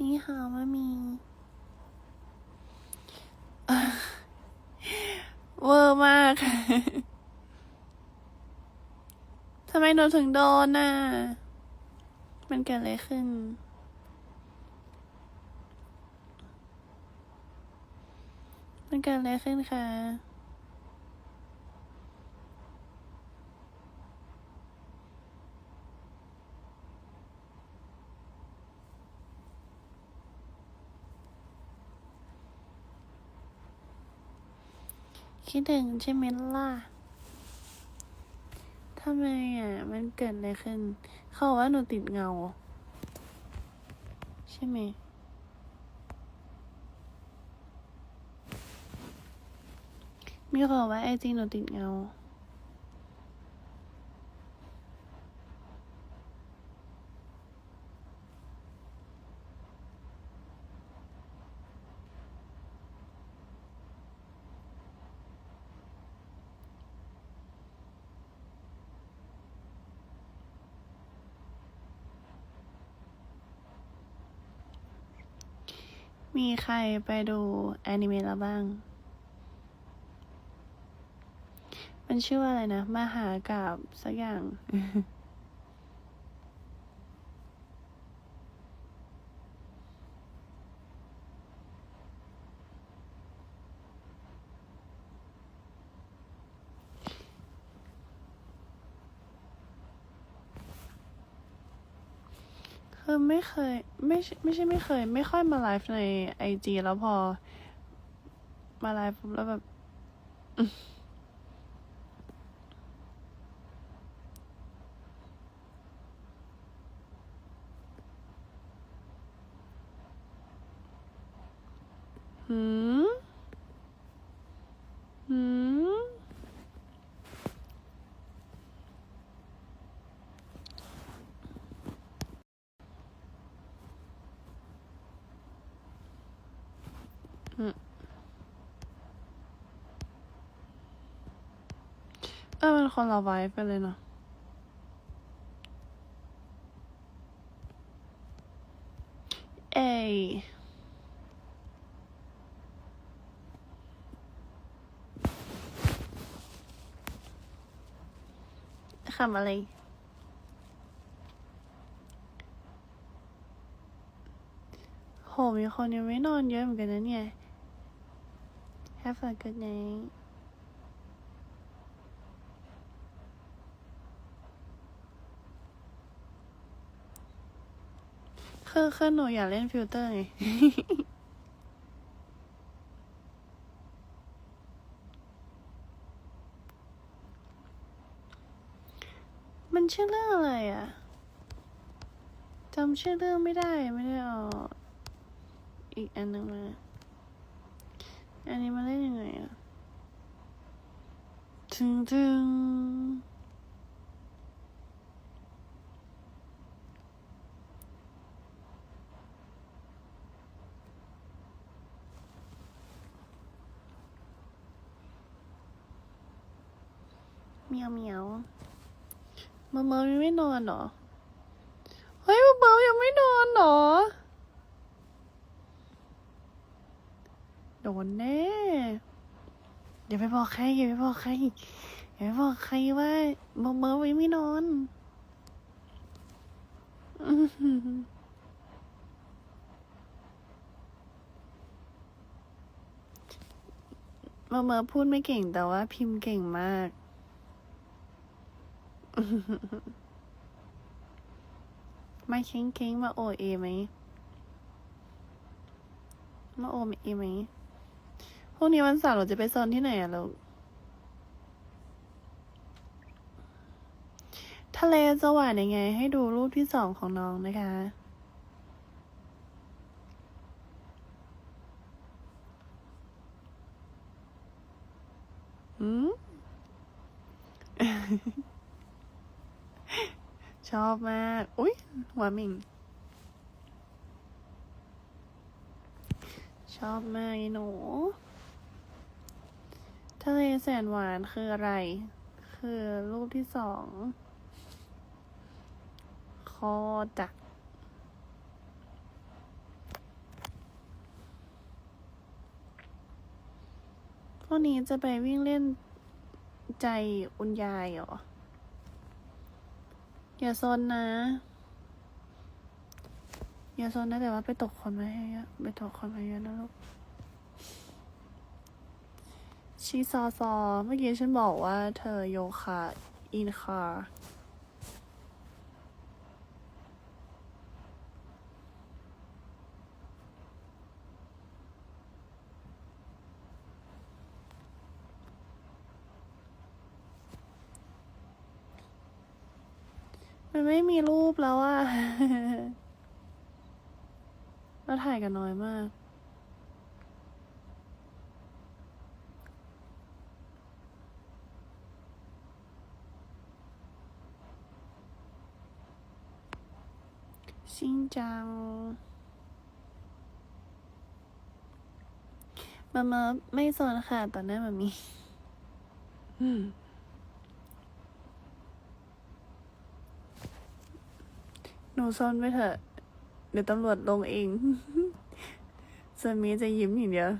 นี่หามามี เวอร์มาก ทำไมหนูถึงโดนน่ะ มันเกิดอะไรขึ้นมันเกิดอะไรขึ้นคะ ที่หนึ่งใช่ไหมล่ะทำไมอะ มันเกิดอะไรขึ้น เขาบอกว่าหนูติดเงา ใช่ไหมมีคนบอกว่าไอจีหนูติดเงา มีใครไปดูแอนิเมะแล้วบ้าง มันชื่อว่าอะไรนะ มหากาบสักอย่าง คือไม่เคยไม่ไม่ใช่ไม่เคย ไม่ค่อยมาไลฟ์ในไอจีแล้วพอ มาไลฟ์ปุ๊บแล้วแบบอืม หืม เออมันคนละไวไปเลยเนาะเอยคำอะไร โห มีคนยังไม่นอนเยอะเหมือนกันนะเนี่ย Have a good night คือคือหนูอยากเล่นฟิลเตอร์ไงมันชื่อเรื่องอะไรอะจำชื่อเรื่องไม่ได้ไม่ได้เอาอีกอันหนึงมา อันนี้มาเล่นยังไงอะถึงถึง ยวเมียวมาเมายังไม่นอนเหรอ เฮ้ยมาเมายังไม่นอนเหรอ โดนแน่อย่าไปบอกใครอย่าไปบอกใครอย่าไปบอกใครว่าเมาเมายังไม่นอนอื้อหือมาเมาพูดไม่เก่งแต่ว่าพิมพ์เก่งมาก ไม่เค้งเค้งมาโอเอไหมมาโอเอไหมพรุ่งนี้วันเสาร์เราจะไปซ้อนที่ไหนอะลูกทะเลจะหวานยังไง ให้ดูรูปที่สองของน้องนะคะ อืม ชอบมาก อุ้ยหัวมิง ชอบมากไอ้หนูทะเลแสนหวานคืออะไร คือรูปที่สอง คอจักพวกนี้จะไปวิ่งเล่นใจอุญยายเหรอ อย่าซนนะ อย่าซนนะแต่ว่าไปตกคนมาให้เยอะไปตกคนมาเยอะนะลูกชีซอซอเมื่อกี้ฉันบอกว่าเธอโยคะอินคาร์ มันไม่มีรูปแล้วอะเราถ่ายกันน้อยมาก ชินจังมามาไม่สนค่ะตอนหน้ามามี อืม หนูซ่อนไว้เถอะเดี๋ยวตำรวจลงเองส่วนมีจะยิ้มอย่างเดียว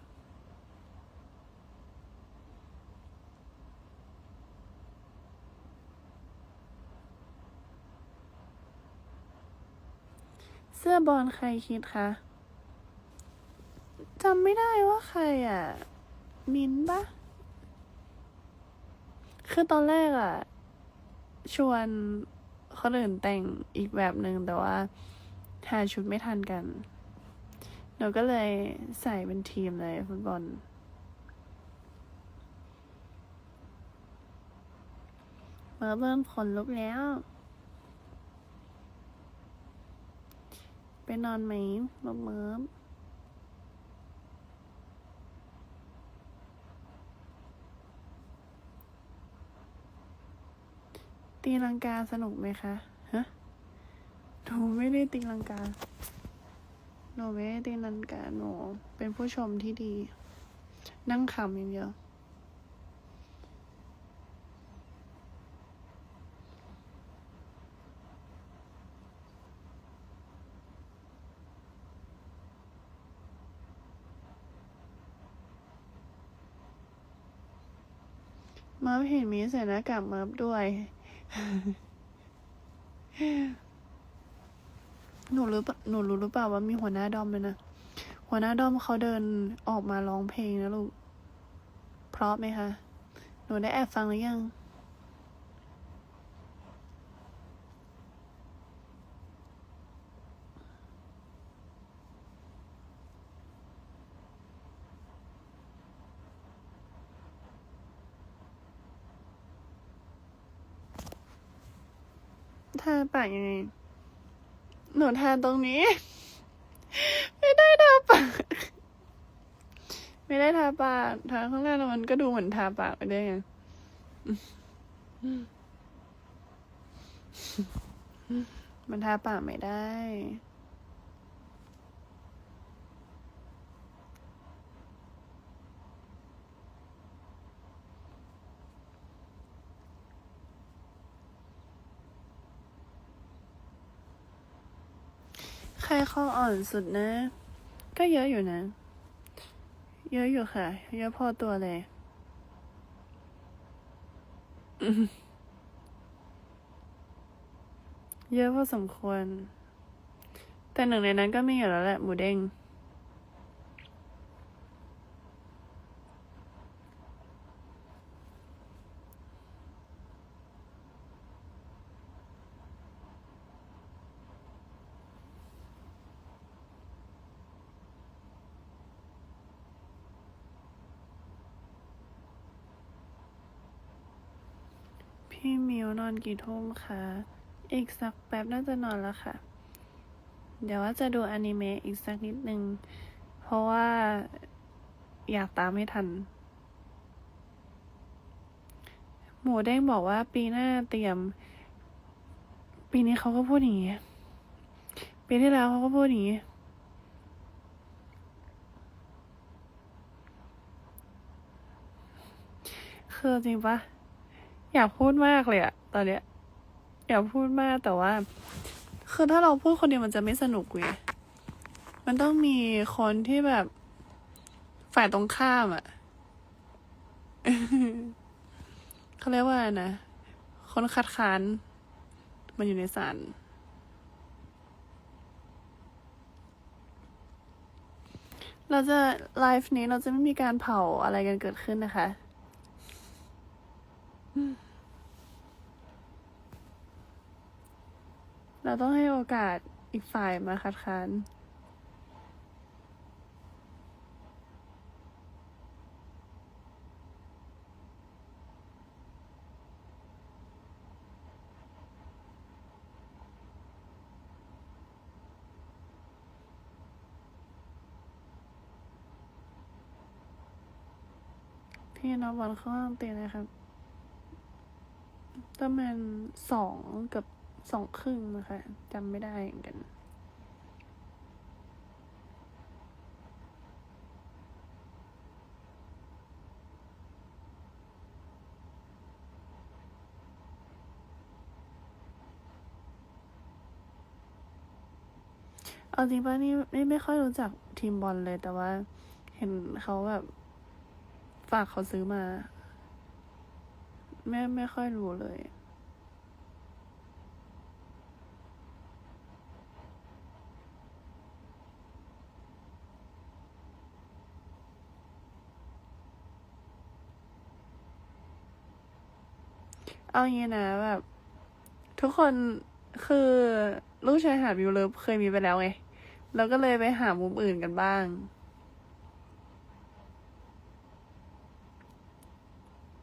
เสื้อบอลใครคิดคะจำไม่ได้ว่าใครอะ มินปะคือตอนแรกอะ ชวน คนอื่นแต่งอีกแบบหนึ่งแต่ว่าหาชุดไม่ทันกันหนูก็เลยใส่เป็นทีมเลยฟุตบอลเมื่อเริ่มขนลุกแล้ว ไปนอนไหมเมิบเมิบ ตีลังกาสนุกไหมคะ ฮะ หนูไม่ได้ตีลังกา หนูไม่ได้ตีลังกา หนูเป็นผู้ชมที่ดี นั่งขำอย่างเดียวมิร์ฟเห็นมีใส่หน้ากากเมิร์ฟด้วย หนูรู้ปะหนูรู้หรือเปล่าว่ามีหัวหน้าดอมเลยนะ หัวหน้าดอมเขาเดินออกมาร้องเพลงนะลูก เพราะไหมคะ หนูได้แอบฟังหรือยังาปากยังไง หนูทาตรงนี้ ไม่ได้ทาปาก ไม่ได้ทาปาก ทาข้างหน้าแล้วมันก็ดูเหมือนทาปากไปได้ไงมันทาปากไม่ได้ ใครข้ออ่อนสุดนะ ก็เยอะอยู่นะ เยอะอยู่ค่ะ เยอะพอตัวเลย เยอะพอสมควร แต่หนึ่งในนั้นก็มีอยู่แล้วแหละ หมูเด้ง พี่มิวนอนกี่ทุ่มคะอีกสักแป๊บน่าจะนอนแล้วค่ะ เดี๋ยวว่าจะดูอนิเมะอีกสักนิดนึง เพราะว่าอยากตามให้ทัน หมูเด้งบอกว่าปีหน้าเตรียม ปีนี้เขาก็พูดอย่างนี้ ปีที่แล้วเขาก็พูดอย่างนี้คือจริงปะ อยากพูดมากเลยอะตอนเนี้ยอยากพูดมากแต่ว่า คือถ้าเราพูดคนเดียวมันจะไม่สนุกเว้ยมันต้องมีคนที่แบบฝ่ายตรงข้ามอะเขาเรียกว่านะ คนคัดค้าน มันอยู่ในศาลเราจะไลฟ์นี้เราจะไม่มีการเผาอะไรกันเกิดขึ้นนะคะ เราต้องให้โอกาสอีกฝ่ายมาคัดค้านพี่น้องบอลข้างเตียนะครับประมาณสองกับ สองครึ่งนะคะจำไม่ได้เหมือนกันเอาจริงป่ะนี่นี่ไม่ค่อยรู้จักทีมบอลเลยแต่ว่า เห็นเขาแบบฝากเขาซื้อมา ไม่ไม่ค่อยรู้เลย เอางี้นะแบบ ทุกคนคือลูกชายหาดวิวเลิฟเคยมีไปแล้วไงแล้วก็เลยไปหามุมอื่นกันบ้าง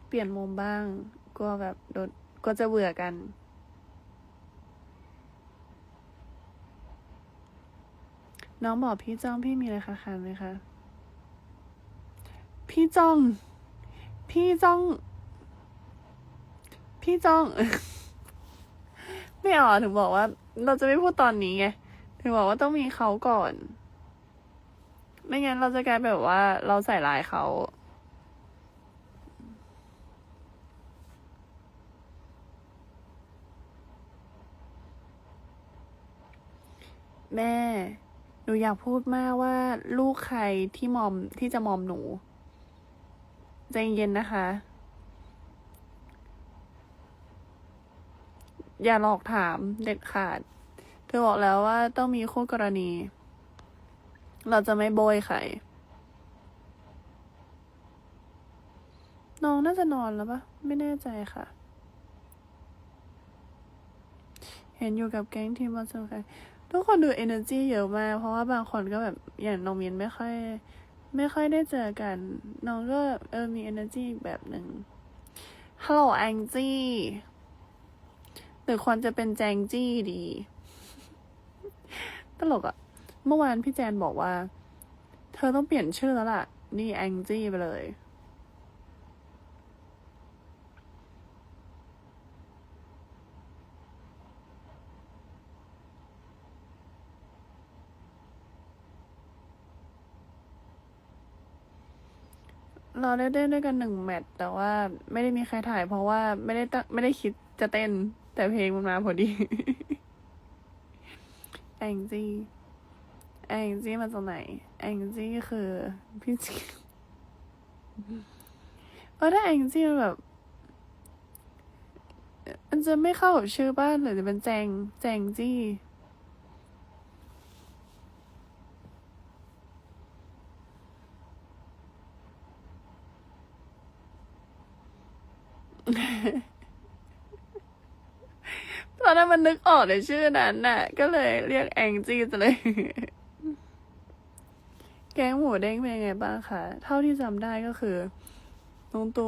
เปลี่ยนมุมบ้างกลัวแบบโดนก็จะเบื่อกัน น้องบอกพี่จ้องพี่มีอะไรคะคันไหมคะ พี่จ้อง พี่จ้อง พี่จ้อง ไม่เอาถึงบอกว่า เราจะไม่พูดตอนนี้ไงถึงบอกว่าต้องมีเขาก่อน ไม่งั้นเราจะกลายแบบว่า เราใส่ลายเขาแม่ หนูอยากพูดมากว่าลูกใครที่มอมที่จะมอมหนู ใจเย็นนะคะ อย่าหลอกถามเด็ดขาด เธอบอกแล้วว่าต้องมีคู่กรณี เราจะไม่โบยใครน้องน่าจะนอนแล้วปะไม่แน่ใจค่ะ เห็นอยู่กับแก๊งทีมบอลสนุกกันทุกคนดู energy เยอะมาก เพราะว่าบางคนก็แบบอย่างน้องมินไม่ค่อย ไม่ค่อยได้เจอกัน น้องก็เออมี energy อีแบบหนึ่งฮัลโหลแองจี้ หรือควรจะเป็นแจงจี้ดี ตลกอะเมื่อวานพี่แจนบอกว่า เธอต้องเปลี่ยนชื่อแล้วล่ะ นี่แองจี้ไปเลยเราได้เต้นด้วยกันหนึ่งแมตช์แต่ว่าไม่ได้มีใครถ่ายเพราะว่าไม่ได้ตั้งไม่ได้คิดจะเต้น แต่เพลงมันมาพอดี แองจี้ แองจี้มาจากไหน แองจี้คือพี่จีเออถ้าแองจี้มันแบบมันจะไม่เข้ากับชื่อบ้านหรือจะเป็นแจง แจงจี้ ตอนนั้นมันนึกออกในชื่อนั้นน่ะ ก็เลยเรียกแองจี้ไปเลย แกงหมูเด้งเป็นยังไงบ้างคะ เท่าที่จำได้ก็คือน้องตู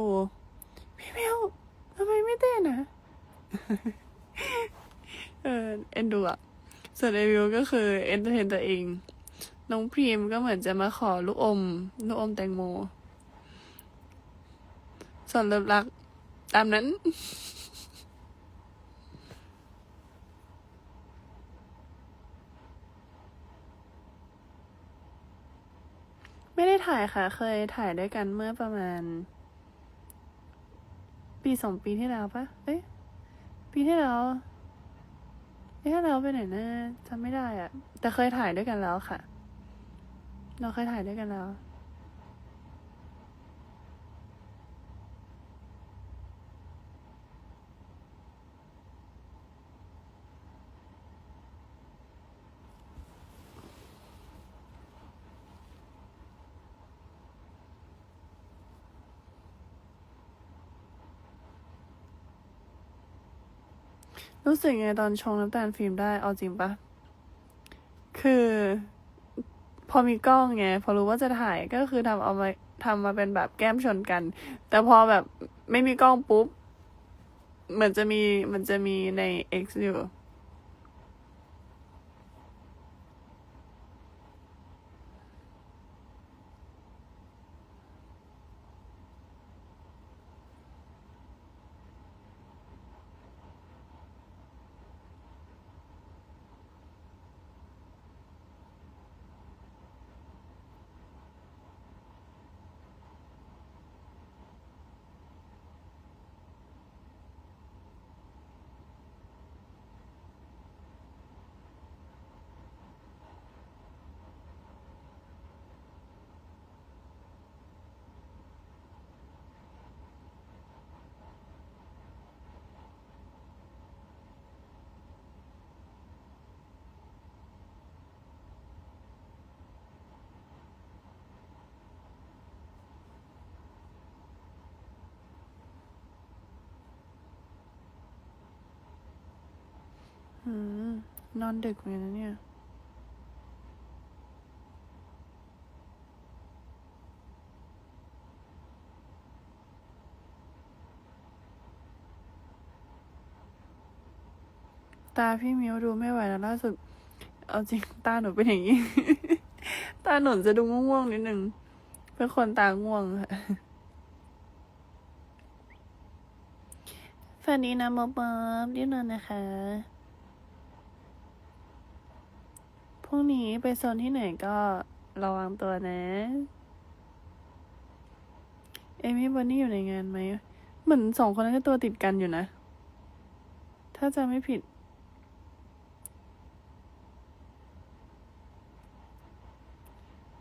พี่เมลทำไมไม่เต้นนะเออเอ็นดูอะส่วนไอวิวก็คือเอนเตอร์เทนตัวเอง น้องพรีมก็เหมือนจะมาขอลูกอมลูกอมแตงโมส่วนเลิฟรัก ตามนั้น ไม่ได้ถ่ายค่ะ เคยถ่ายด้วยกันเมื่อประมาณ ปีสองปีที่แล้วปะเอ้ยปีที่แล้วปีที่แล้วไปไหนนะจำไม่ได้อะแต่เคยถ่ายด้วยกันแล้วค่ะ เราเคยถ่ายด้วยกันแล้ว รู้สึกไงตอนชงน้ำตาลฟิล์มได้เอาจริงปะคือ พอมีกล้องไงพอรู้ว่าจะถ่ายก็คือทำเอามาทำมาเป็นแบบแก้มชนกัน แต่พอแบบไม่มีกล้องปุ๊บ เหมือนจะมีมันจะมีใน X อยู่ อืม นอนดึกเหมือนกันนะเนี่ย ตาพี่มิวดูไม่ไหวแล้วล่าสุด เอาจริงตาหนูเป็นอย่างนี้ ตาหนูจะดูง่วงๆนิดนึง เป็นคนตาง่วงค่ะฝันดีนะมอบอบรีบนอนนะคะ พรุ่งนี้ไปโซนที่ไหนก็ระวังตัวนะ เอมี่บอนนี่อยู่ในงานไหม เหมือนสองคนนั้นก็ตัวติดกันอยู่นะ ถ้าจะไม่ผิด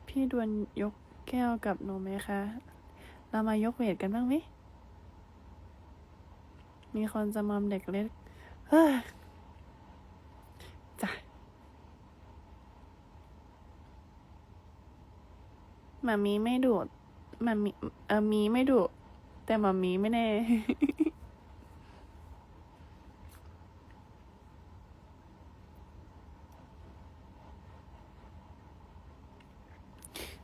พี่ดวนยกแก้วกับหนูไหมคะ เรามายกเวทกันบ้างไหม มีคนจะมอมเด็กเล็ก เฮ้ยจ้ะ มามีไม่ดุมามีเออมีไม่ดุแต่มามีไม่แน่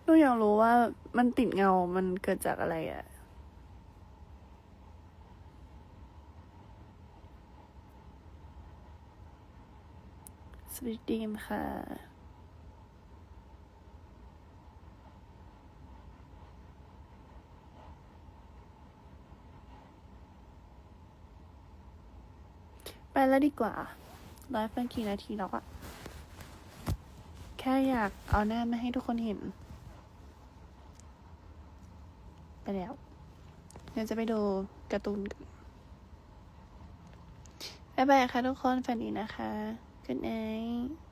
หนูอยากรู้ว่ามันติดเงา มันเกิดจากอะไรอะสวัสดีมค่ะ แล้วดีกว่าไลฟ์เป็นกี่นาทีแล้วอะแค่อยากเอาหน้ามาให้ทุกคนเห็น ไปแล้วเดี๋ยวจะไปดูการ์ตูนกันบ๊ายบายค่ะทุกคนฝันดีนะคะ Good night